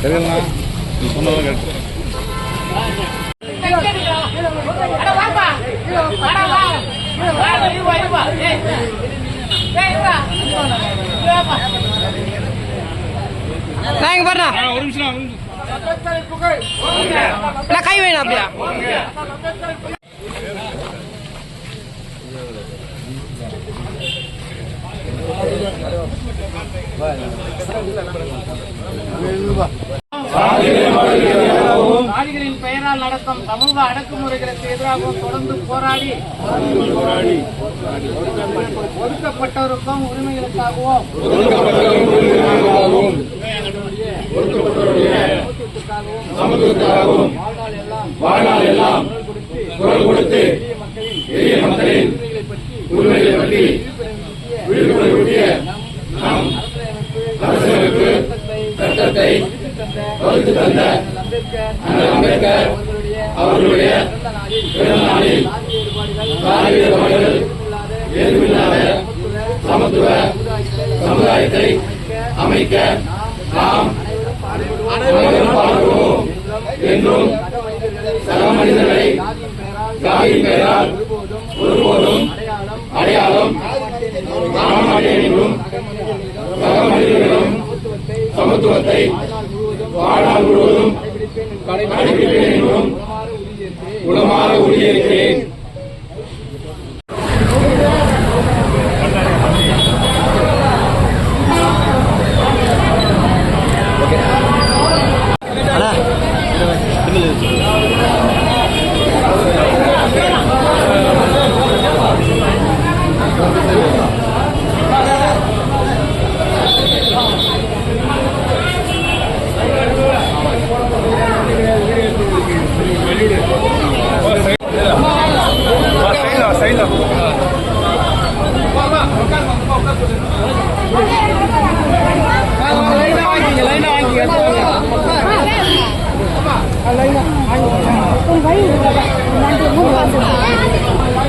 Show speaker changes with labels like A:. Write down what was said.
A: சரிங்களா நீ சொன்னதான் கரெக்ட்
B: நான் இங்க பாருண்ணா
A: ஒரு நிமிஷம் ஒரு நிமிஷம்
B: நான் கை வேணும் அப்படியா
C: சாதிகளின் பெயரால் நடத்தும் சமூக அடக்குமுறைகளுக்கு எதிராகவும் தொடர்ந்து போராடி ஒதுக்கப்பட்டவருக்கும் உரிமைகளுக்காகவும் வாழ்நாள் எல்லாம் குரல் கொடுத்து எளிய மக்களின் உரிமைகளை பற்றி விழிப்புணர்வு நம் அரசியலமைப்பு சட்டத்தை வகுத்து தந்த அண்ணல் அம்பேத்கர் அவர்களுடைய பிறந்த நாளில் சாதி வேறுபாடுகள் ஏதுமில்லாத சமத்துவ சமுதாயத்தை அமைக்க நாம் அனைவரும் பாடுவோம் என்றும் சக மனிதர்களை ஜாதியின் பெயரால் ஒருபோதும் அடையாளம் காண என்றும் சக சமத்துவத்தை வாழ்நாள் முழுவதும் கடைபிடிப்பேன் என்றும் உளமாற உறுதியேற்கிறேன்
D: lấy anh không thấy